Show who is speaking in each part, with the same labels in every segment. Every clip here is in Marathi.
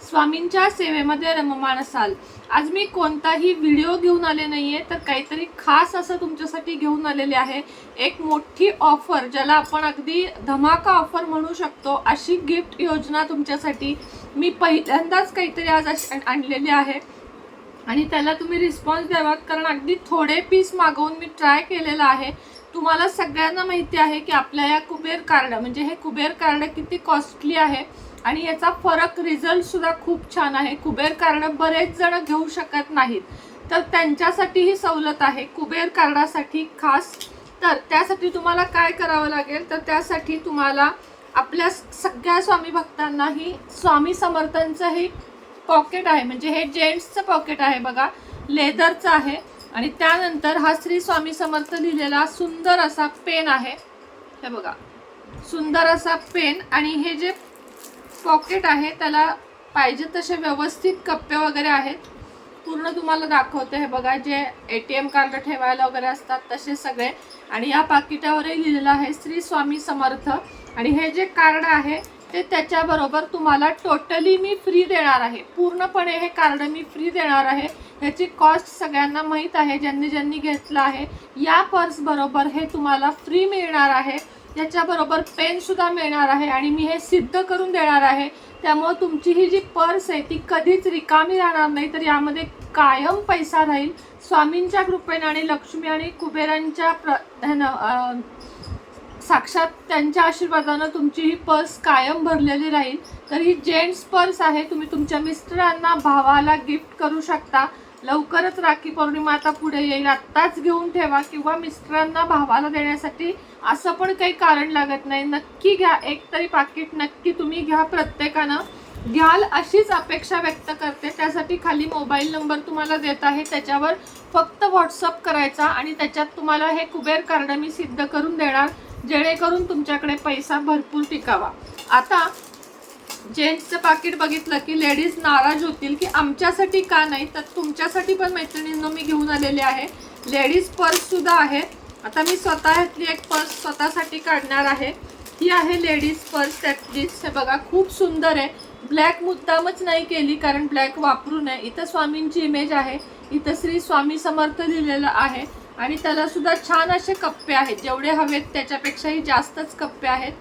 Speaker 1: स्वामींच्या सेवेमध्ये रममाण असाल. आज मी कोणताही व्हिडिओ घेऊन आले नाही आहे तर काहीतरी खास असं तुमच्यासाठी घेऊन आलेले आहे. एक मोठी ऑफर ज्याला आपण अगदी धमाका ऑफर म्हणू शकतो अशी गिफ्ट योजना तुमच्यासाठी मी पहिल्यांदाच काहीतरी आज अशी आणलेली आहे. आणि त्याला तुम्ही रिस्पॉन्स द्यावा कारण अगदी थोडे पीस मागवून मी ट्राय केलेला आहे. तुम्हाला सगळ्यांना माहिती आहे की आपल्या या कुबेर कार्ड म्हणजे हे कुबेर कार्ड किती कॉस्टली आहे. आणि याचा फरक रिझल्ट सुद्धा खूप छान आहे. कुबेर कार्ड बरेच जण घेऊ शकत नाहीत. तर त्यांच्यासाठी ही सवलत आहे. कुबेर कार्डासाठी खास. तर त्यासाठी तुम्हाला काय करावं लागेल? तर त्यासाठी तुम्हाला आपल्या सगळ्या स्वामी भक्तांनाही स्वामी समर्थांचं हे पॉकेट आहे. म्हणजे हे जेंट्सचं पॉकेट आहे बघा. लेदरचं आहे. आणि त्यानंतर हा श्री स्वामी समर्थ लिहिलेला सुंदर असा पेन आहे. हे बघा. सुंदर असा पेन आणि हे जे पॉकेट आहे त्याला पाहिजे तसे व्यवस्थित कप्पे वगैरे आहेत. पूर्ण तुम्हाला दाखवते हे बघा जे ए टी एम कार्ड ठेवायला वगैरे असतात तसे सगळे. आणि या पाकिटावरही लिहिलेलं आहे श्री स्वामी समर्थ. आणि हे जे कार्ड आहे ते त्याच्याबरोबर तुम्हाला टोटली मी फ्री देणार आहे. पूर्णपणे हे कार्ड मी फ्री देणार आहे. ह्याची कॉस्ट सगळ्यांना माहीत आहे ज्यांनी ज्यांनी घेतलं आहे या पर्सबरोबर हे तुम्हाला फ्री मिळणार आहे. याच्याबरोबर पेनसुद्धा मिळणार आहे आणि मी हे सिद्ध करून देणार आहे. त्यामुळं तुमची ही जी पर्स आहे ती कधीच रिकामी राहणार नाही. तर यामध्ये कायम पैसा राहील. स्वामींच्या कृपेनं आणि लक्ष्मी आणि कुबेरांच्या प्र साक्षात त्यांच्या आशीर्वादानं तुमची ही पर्स कायम भरलेली राहील. तर ही जेंट्स पर्स आहे. तुम्ही तुमच्या मिस्टरांना भावाला गिफ्ट करू शकता. लवकरच राखी पौर्णिमा आता पुढे येईल. आत्ताच घेऊन ठेवा किंवा मिस्टरांना भावाला देण्यासाठी असं पण काही कारण लागत नाही. नक्की घ्या. एक तरी पाकिट नक्की तुम्ही घ्या प्रत्येकानं. घ्याल अशीच अपेक्षा व्यक्त करते. त्यासाठी खाली मोबाईल नंबर तुम्हाला देत आहे. त्याच्यावर फक्त व्हॉट्सअप करायचा आणि त्याच्यात तुम्हाला हे कुबेर कार्ड मी सिद्ध करून देणार. जेणेकरून तुमच्याकडे पैसा भरपूर टिकावा. आता जेंट्सचं पाकिट बघितलं की लेडीज नाराज होतील की आमच्यासाठी का नाही? तर तुमच्यासाठी पण मैत्रिणींनो मी घेऊन आलेले आहे. लेडीज पर्स सुद्धा आहे. आता मी स्वतःतली एक पर्स स्वतःसाठी काढणार आहे. ही आहे लेडीज पर्स. त्यातलीच हे बघा खूप सुंदर आहे. ब्लॅक मुद्दामच नाही केली कारण ब्लॅक वापरू नये. इथं स्वामींची इमेज आहे. इथं श्री स्वामी समर्थ लिहिलेलं आहे. आणि त्याला सुद्धा छान असे कप्पे आहेत. जेवढे हवेत त्याच्यापेक्षाही जास्तच कप्पे आहेत.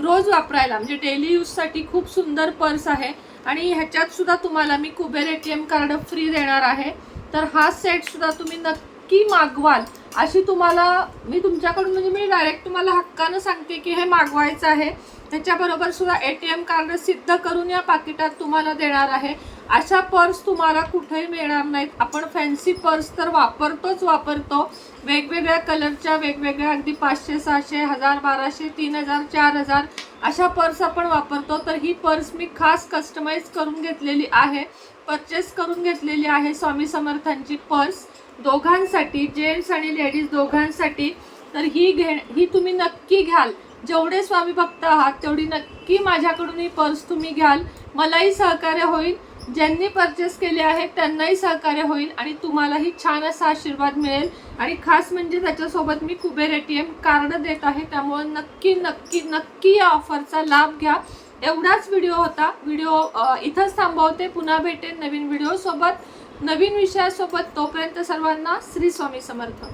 Speaker 1: रोज वापरायला. म्हणजे डेली यूजसाठी खूप सुंदर पर्स आहे. आणि ह्याच्यात सुद्धा तुम्हाला मी Kuber A T M card free देणार आहे. तर हा सेट सुद्धा तुम्ही नक्की मागवाल. अशी तुम्हाला मी तुमच्याकडून म्हणजे मी डायरेक्ट तुम्हाला हक्कानं सांगते की हे मागवायचं आहे. त्याच्याबरोबर सुद्धा ए टी एम कार्ड सिद्ध करून या पाकिटात तुम्हाला देणार आहे. अशा पर्स तुम्हाला कुठेही मिळणार नाहीत. आपण फॅन्सी पर्स तर वापरतोच वापरतो. वेगवेगळ्या कलरच्या वेगवेगळ्या अगदी पाचशे सहाशे हजार बाराशे तीन हजार चार हजार अशा पर्स आपण वापरतो. तर ही पर्स मी खास कस्टमाइज करून घेतलेली आहे. परचेस करून घेतलेली आहे स्वामी समर्थांची पर्स. दोघांसाठी जेंट्स आणि लेडीज दोघांसाठी. तर ही घे ही तुम्ही नक्की घ्याल. जेवढे स्वामी भक्त आहात तेवढी नक्की माझ्याकडून ही पर्स तुम्ही घ्याल. मलाही सहकार्य होईल. ज्यांनी परचेस केले आहे त्यांनाही सहकार्य होईल आणि तुम्हालाही छान असा आशीर्वाद मिळेल. आणि खास म्हणजे त्याच्यासोबत मी Kuber A T M card देत आहे त्यामुळे नक्की नक्की नक्की या ऑफरचा लाभ घ्या. एवढाच व्हिडिओ होता. व्हिडिओ इथंच थांबवते. पुन्हा भेटेन नवीन व्हिडिओसोबत नवीन विषयासोबत तोपर्यंत सर्वांना श्री स्वामी समर्थ.